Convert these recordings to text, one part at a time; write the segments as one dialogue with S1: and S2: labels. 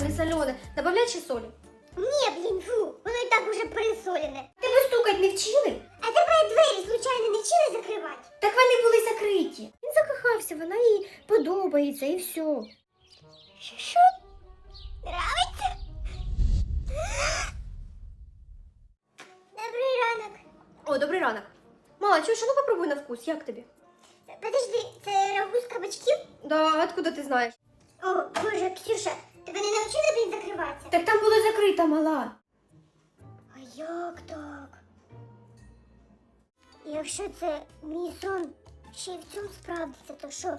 S1: Не солене. Добавлять ще солі.
S2: Ні, блін, фу, воно і так уже пересолене.
S1: Тебе стукать не вчили?
S2: А тебе двері, звичайно, не вчили закривати?
S1: Так вони були закриті. Він закохався, вона їй подобається і все.
S2: Що? Нравиться? Добрий ранок.
S1: О, добрий ранок. Мала, чуєш, ну попробуй на вкус, як тобі?
S2: Подожди, це рагу з кабачків?
S1: Да, откуда ти знаєш?
S2: О, боже, Ксюша, тебе не навчили, блін, закриватися?
S1: Так там було закрита, мала.
S2: А як так? Якщо це мій сон ще й в цьому справдиться, то що?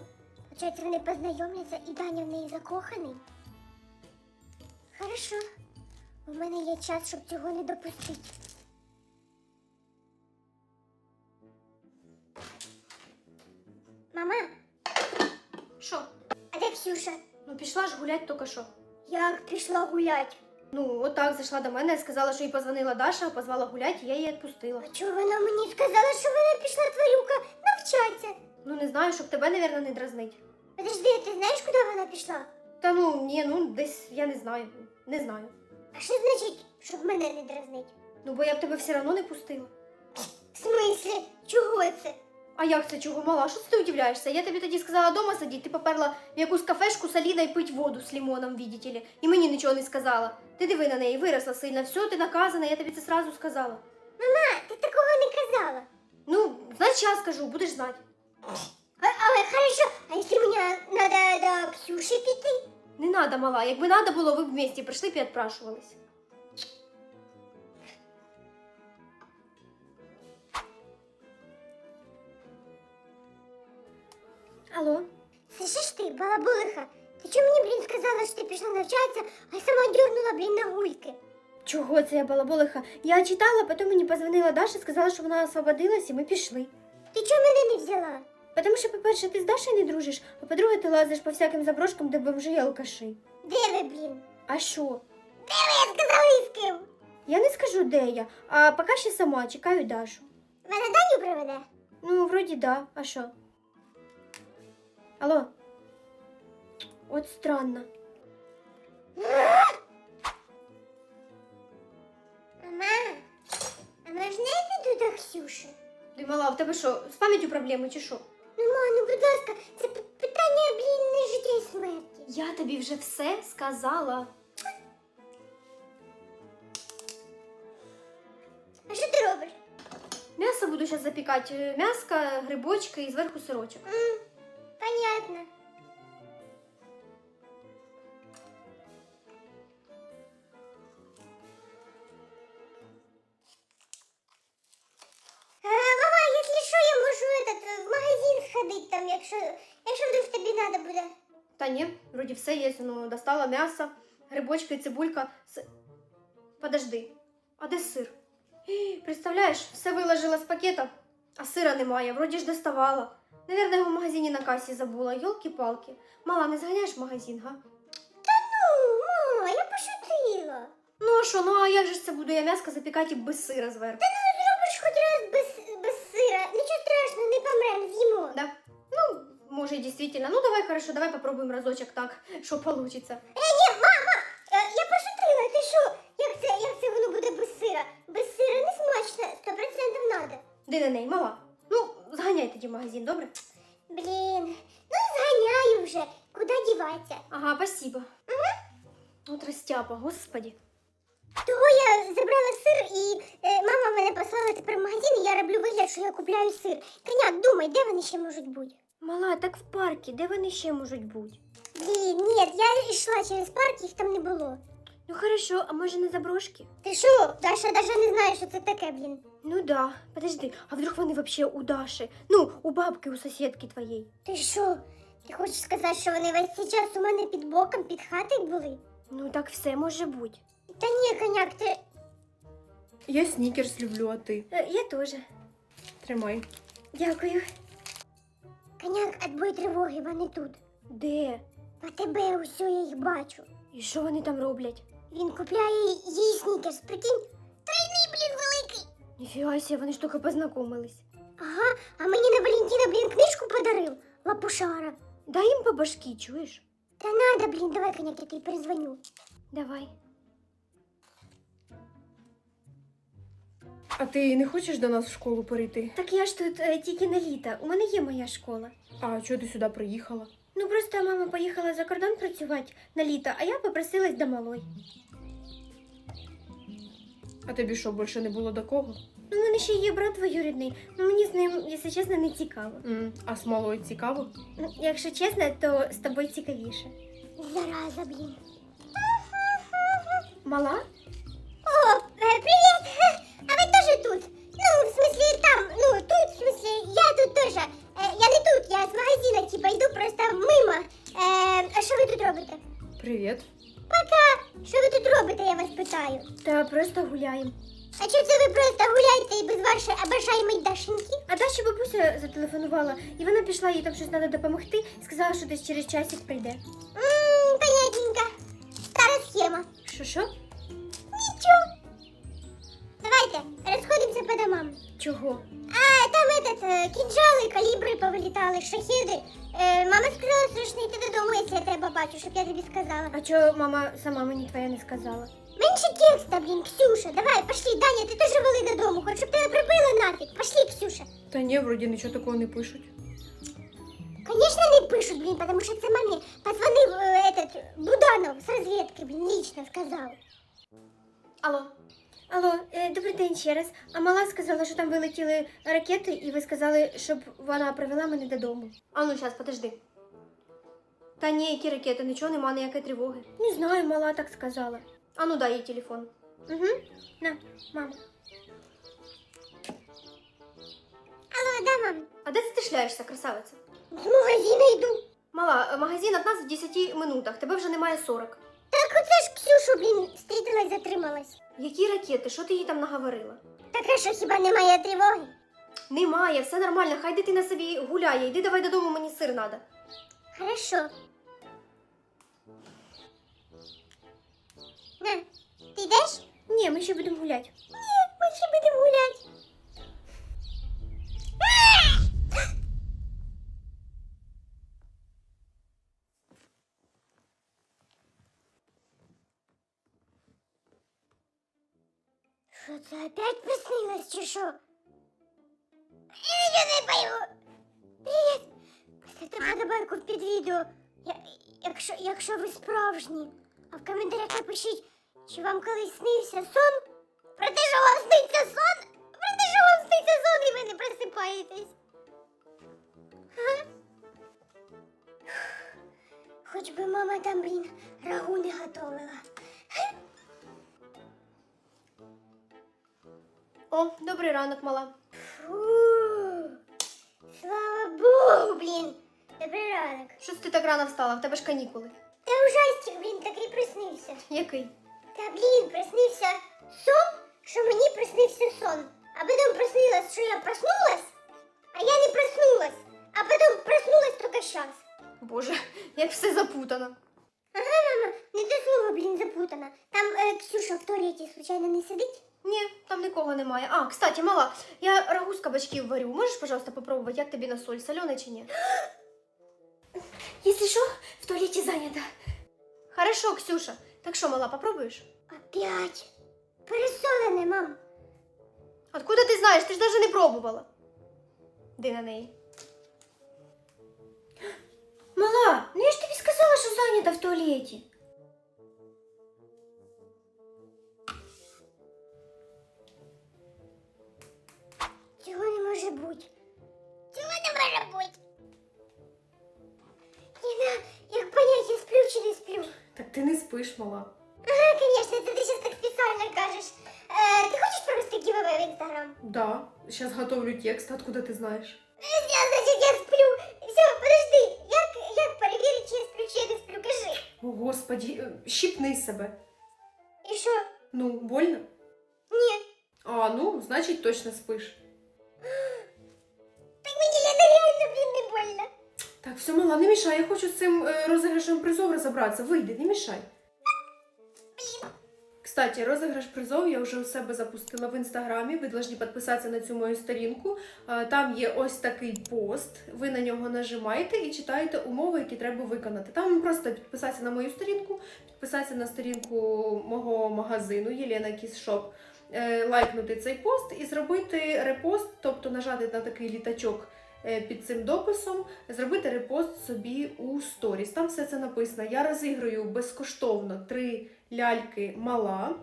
S2: Получається, вони познайомляться і Даня в неї закоханий? Хорошо. У мене є час, щоб цього не допустити. Мама,
S1: Що?
S2: а де Ксюша?
S1: Ну пішла ж гулять тільки що.
S2: Як пішла гулять?
S1: Ну, отак зайшла до мене, сказала, що їй позвонила Даша, позвала гулять, і я її відпустила.
S2: А чого вона мені сказала, що вона пішла тварюка навчатися?
S1: Ну не знаю, щоб тебе, навірно, не дразнить.
S2: Подожди, ти знаєш, куди вона пішла?
S1: Та ну ні, ну десь я не знаю. Не знаю.
S2: А що значить, щоб мене не дразнить?
S1: Ну бо я б тебе все одно не пустила.
S2: В смислі? Чого це?
S1: А як це чого мала? Що ти удивляєшся? Я тобі тоді сказала дома сидіти, ти поперла в якусь кафешку з Аліною пить воду з лимоном, видите ли, і мені нічого не сказала. Ти диви на неї, виросла сильно, все, ти наказана, я тобі це сразу сказала.
S2: Мама, ти такого не казала.
S1: Ну, значить, я скажу, будеш знати.
S2: А, але хорошо, а якщо мені треба до Ксюші піти?
S1: Не надо, мала. Якби надо було, ви б вместе прийшли б і відпрашувались. Алло?
S2: Це що ж ти, балаболиха? Ти чому мені, блін, сказала, що ти пішла навчатися, а сама дюрнула, блін, на гульки?
S1: Чого це я балаболиха? Я читала, потім мені позвонила Даша, сказала, що вона освободилась, і ми пішли.
S2: Ти чого мене не взяла?
S1: Потому що, по-перше, ти з Дашею не дружиш, а по-друге, ти лазиш по всяким заброшкам, де бомжи і алкаші.
S2: Де ви, блін?
S1: А що?
S2: Де ви, я сказала, і з ким?
S1: Я не скажу, де я, а поки ще сама чекаю Дашу.
S2: Вона Даню приведе?
S1: Ну, вроді да, а що? Алло? От странно.
S2: Мама, а можна я піду до Ксюші?
S1: Ти мала, в тебе що, з пам'яттю проблеми чи що?
S2: Ну, ма, ну, будь ласка, це п- питання, блін, не життя і смерті.
S1: Я тобі вже все сказала.
S2: А що ти робиш?
S1: М'ясо буду зараз запікати. М'яско, грибочки і зверху сирочок.
S2: М, якщо, якщо вдруг тобі треба буде.
S1: Та ні, вроді все є. Ну, достала м'ясо, грибочки, цибулька. С... Подожди, а де сир? Представляєш, все виложила з пакета, а сира немає, вроді ж доставала. Наверно, його в магазині на касі забула. Йолки-палки. Мала, не зганяєш в магазин, га?
S2: Та ну, мама, я пошутила.
S1: Ну а що, ну а як же це буду я м'яско запікати без сира зверху?
S2: Та ну зробиш хоч раз без, без сира. Нічого страшного, не помрем, з'їмо.
S1: Да? Може, і дійсно. Ну давай, хорошо, давай попробуємо разочок так, що получится.
S2: Е, ні, мама, е, я пошутила, ти що? Як це, як це воно буде без сира? Без сира не смачно, сто процентів надо.
S1: Де на неї, мала? Ну, зганяй тоді в магазин, добре?
S2: Блін, ну зганяю вже, куди діватися?
S1: Ага, спасибо. Угу. От розтяпа, господи.
S2: Того я забрала сир і е, мама мене послала тепер в магазин, і я роблю вигляд, що я купляю сир. Коняк, думай, де вони ще можуть бути?
S1: Мала, так в парку, де вони ще можуть бути?
S2: Блін, ні, я йшла через парк, їх там не було.
S1: Ну хорошо, а може на заброшки?
S2: Ти що, Даша навіть не знає, що це таке, блін.
S1: Ну да, подожди, а вдруг вони вообще у Даши? Ну, у бабки, у сусідки твоєї.
S2: Ти що? Ти хочеш сказати, що вони весь цей час у мене під боком, під хатою були?
S1: Ну так все може бути.
S2: Та ні, коняк, ти.
S3: Я снікерс люблю, а ти?
S1: Е, я теж.
S3: Тримай.
S1: Дякую.
S2: Коняк, отбой тривоги, вони тут.
S1: Де?
S2: По тебе усю я їх бачу.
S1: І що вони там роблять?
S2: Він купляє їй снікерс, прикинь. Тройний, блін, великий.
S1: Ніфіга себе, вони ж тільки познайомились.
S2: Ага, а мені на Валентина, блін, книжку подарила.
S1: Дай їм по башки, чуєш?
S2: Та надо, блін, давай, коняк, я тобі перезвоню.
S1: Давай.
S3: А ти не хочеш до нас в школу перейти?
S1: Так я ж тут е, тільки на літо. У мене є моя школа.
S3: А чого ти сюди приїхала?
S1: Ну просто мама поїхала за кордон працювати на літо, а я попросилась до малої.
S3: А тобі що, більше не було до кого?
S1: Ну, у мене ще є брат двоюрідний. Ну мені з ним, якщо чесно, не цікаво.
S3: М, а з малою цікаво?
S1: Ну, якщо чесно, то з тобою цікавіше.
S2: Зараза, блін.
S1: Мала?
S2: О, е, привіт!
S3: Привіт.
S2: Пока! Що ви тут робите, я вас питаю?
S1: Та просто гуляємо.
S2: А чи це ви просто гуляєте і без вашої обожаємої Дашеньки?
S1: А Даші бабуся зателефонувала, і вона пішла, їй там щось треба допомогти, сказала, що десь через часик прийде.
S2: Ммм, понятненько. Стара схема.
S1: Що що?
S2: Нічого. Давайте, розходимося по домам.
S1: Чого?
S2: А, кінжали, калібри повилітали, шахіди. Е, мама сказала, срочно йти додому, якщо я тебе бачу, щоб я тобі сказала.
S1: А чого мама сама мені твоя не сказала?
S2: Менше текста, блін, Ксюша, давай, пошли, Даня, ти теж вали додому, хоч щоб тебе прибили нафіг. Пошли, Ксюша.
S3: Та ні, вроді нічого такого не пишуть.
S2: Конечно, не пишут, блин, потому что це мамі позвонив э, этот Буданов с разведки, блин, лично сказал.
S1: Алло. Алло, е, добрий день ще раз. А мала сказала, що там вилетіли ракети, і ви сказали, щоб вона привела мене додому. А ну, зараз, подожди. Та ні, які ракети, нічого нема, ніякої тривоги. Не знаю, мала так сказала. А ну дай їй телефон. Угу. На, мама.
S2: Алло, да, мам?
S1: А де ти шляєшся, красавиця?
S2: З магазина йду.
S1: Мала, магазин від нас в 10 минутах, тебе вже немає 40.
S2: Так оце ж Ксюшу, блін, стрітилась, затрималась.
S1: Які ракети? Що ти їй там наговорила?
S2: Так а що, хіба немає тривоги?
S1: Немає, все нормально, хай дитина собі гуляє. Йди давай додому, мені сир надо.
S2: Хорошо. На, ти йдеш?
S1: Ні, ми ще будемо гуляти.
S2: Ні, ми ще будемо гуляти. Що це опять приснилось чи що? Я не пойму. Привіт. Поставте подобайку під відео, я- якщо, якщо ви справжні. А в коментарях напишіть, чи вам колись снився сон? Про те, що вам сниться сон? Про те, що вам сниться сон і ви не просипаєтесь. Хоч би мама там, блін, рагу не готовила.
S1: О, добрий ранок, мала.
S2: Фу. Слава Богу, блін. Добрий ранок.
S1: Щось ти так рано встала, в тебе ж канікули.
S2: Та ужастик, блін, такий приснився.
S1: Який?
S2: Та блін, приснився сон, що мені приснився сон. А потім приснилось, що я проснулась, а я не проснулась. А потім проснулась тільки щас.
S1: Боже, як все запутано.
S2: Ага, мама, не те слово, блін, запутано. Там е, Ксюша в туалеті, случайно, не сидить?
S1: Ні, там нікого немає. А, кстати, мала, я рагу з кабачків варю. Можеш, пожалуйста, попробувати, як тобі на соль, солене чи ні? Якщо що, в туалеті зайнято. Хорошо, Ксюша. Так що, мала, попробуєш?
S2: Опять. Пересолене, мам.
S1: Откуда ти знаєш? Ти ж навіть не пробувала. Ди на неї. Мала, ну я ж тобі сказала, що зайнята в туалеті.
S3: ти не спиш, мала.
S2: Ага, конечно, это ты сейчас так специально кажешь. Э, ты хочешь провести гивэвэй в Инстаграм?
S3: Да, зараз готовлю текст, откуда ти знаєш?
S2: Я, значит, я сплю. Все, подожди. Як, як перевірити, чи я сплю, чи я не сплю? Кажи.
S3: О, господі, е, щіпни себе.
S2: І що?
S3: Ну, больно?
S2: Ні.
S3: А, ну, значить точно спиш.
S2: Так,
S3: все, мала, не мішай, я хочу з цим е, розіграшем призов розібратися. Вийди, не мішай. Кстати, розіграш призов я вже у себе запустила в інстаграмі. Ви повинні підписатися на цю мою сторінку. Е, Там є ось такий пост. Ви на нього нажимаєте і читаєте умови, які треба виконати. Там просто підписатися на мою сторінку, підписатися на сторінку мого магазину Єлена Кісшоп, е, лайкнути цей пост і зробити репост, тобто нажати на такий літачок під цим дописом, зробити репост собі у сторіс. Там все це написано. Я розіграю безкоштовно три ляльки мала,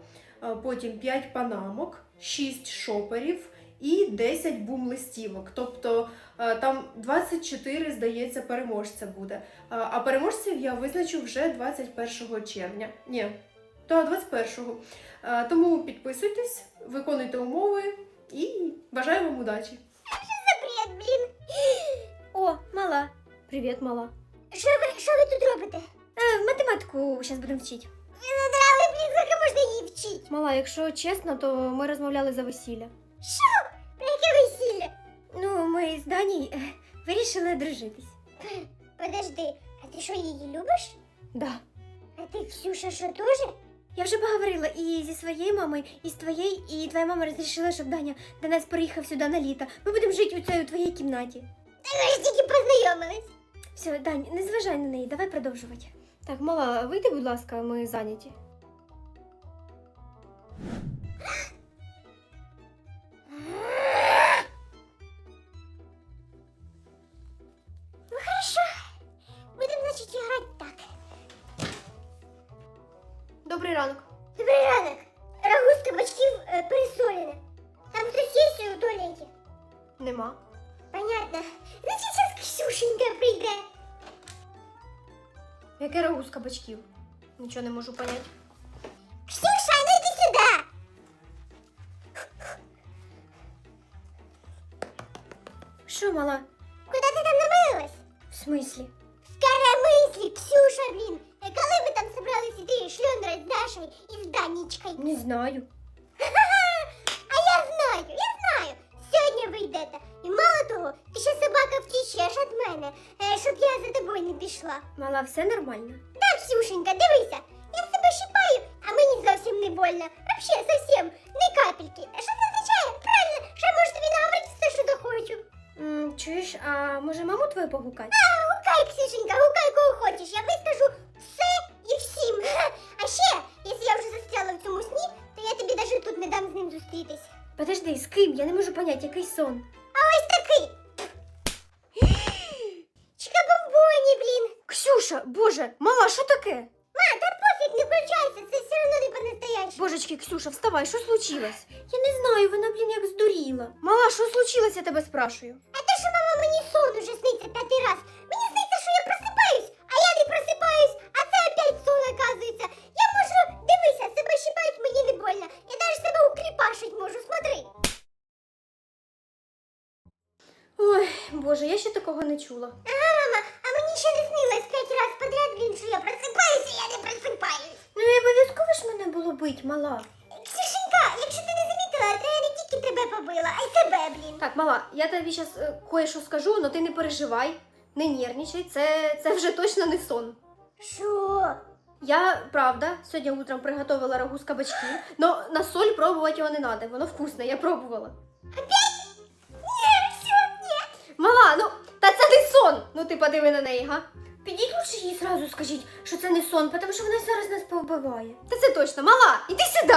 S3: потім 5 панамок, 6 шоперів і 10 бум-листівок. Тобто е, там 24, здається, переможця буде. А переможців я визначу вже 21 червня. Ні, та 21-го. Е, Тому підписуйтесь, виконуйте умови і бажаю вам удачі!
S2: Блін.
S1: О, мала. Привіт, мала.
S2: Що ви, що ви тут робите?
S1: Е, математику зараз будемо вчити.
S2: Ви надрали, блін, скільки можна її вчити?
S1: Мала, якщо чесно, то ми розмовляли за весілля.
S2: Що? Про яке весілля?
S1: Ну, ми з Даній е, вирішили дружитись.
S2: Подожди, а ти що її любиш?
S1: Да.
S2: А ти, Ксюша, що теж?
S1: Я вже поговорила і зі своєю мамою, і з твоєю, і твоя мама розрішила, щоб Даня до нас приїхав сюди на літо. Ми будемо жити у цій у твоїй кімнаті.
S2: Та ви ж тільки познайомились.
S1: Все, Дань, не зважай на неї, давай продовжувати. Так, мала, вийди, будь ласка, ми зайняті.
S2: Рагу?
S1: Нічого не можу поняти.
S2: Ксюша, ну йди сюди.
S1: Що, мала?
S2: Куди ти там намилилась?
S1: В смислі?
S2: Скоромислі, Ксюша, блін. Е, Коли ми там собрались іти шльондрать з Дашею і з Данічкою?
S1: Не знаю.
S2: А я знаю, я знаю. Сьогодні ви йдете. І мало того, ти ще собака втічеш від мене, е, щоб я за тобою не пішла.
S1: Мала, все нормально.
S2: Ксюшенька, дивися. Я себе щипаю, а мені зовсім не больно. Вообще зовсім не капельки. А Що це означає? Правильно, що я можу тобі наговорити все, що захочу.
S1: М, чуєш, а може маму твою погукати?
S2: А, гукай, Ксюшенька, гукай кого хочеш. Я вискажу все і всім. А ще, якщо я вже застряла в цьому сні, то я тобі навіть тут не дам з ним зустрітись.
S1: Подожди, з ким? Я не можу поняти, який сон.
S2: А ось такий. Чикабомбоні, блін.
S1: Ксюша, боже, мала, що таке?
S2: Ма, та пофіг, не включайся, це все одно не по-настоящему.
S1: Божечки, Ксюша, вставай, що случилось? Я не знаю, вона, блін, як здуріла. Мала, що случилось, я тебе спрашую.
S2: А те, що мама мені сон уже сниться п'ятий раз. Мені сниться, що я просипаюсь, а я не просипаюсь, а це опять сон оказується. Я можу, дивися, себе щипають, мені не больно. Я навіть себе укріпашить можу, смотри.
S1: Ой, боже, я ще такого не чула.
S2: А
S1: було бить, мала.
S2: Ксюшенька, якщо ти не замітила, то я не тільки тебе побила, а й тебе, блін.
S1: Так, мала, я тобі зараз кое-що скажу, але ти не переживай, не нервничай, це, це вже точно не сон.
S2: Що?
S1: Я, правда, сьогодні утром приготувала рагу з кабачків, но на соль пробувати його не треба, воно вкусне, я пробувала.
S2: Ні, все, ні.
S1: Мала, ну, та це не сон! Ну ти подиви на неї, га? Підіть лучше їй зразу скажіть, що це не сон, тому що вона зараз нас повбиває. Та це точно, мала, іди сюди!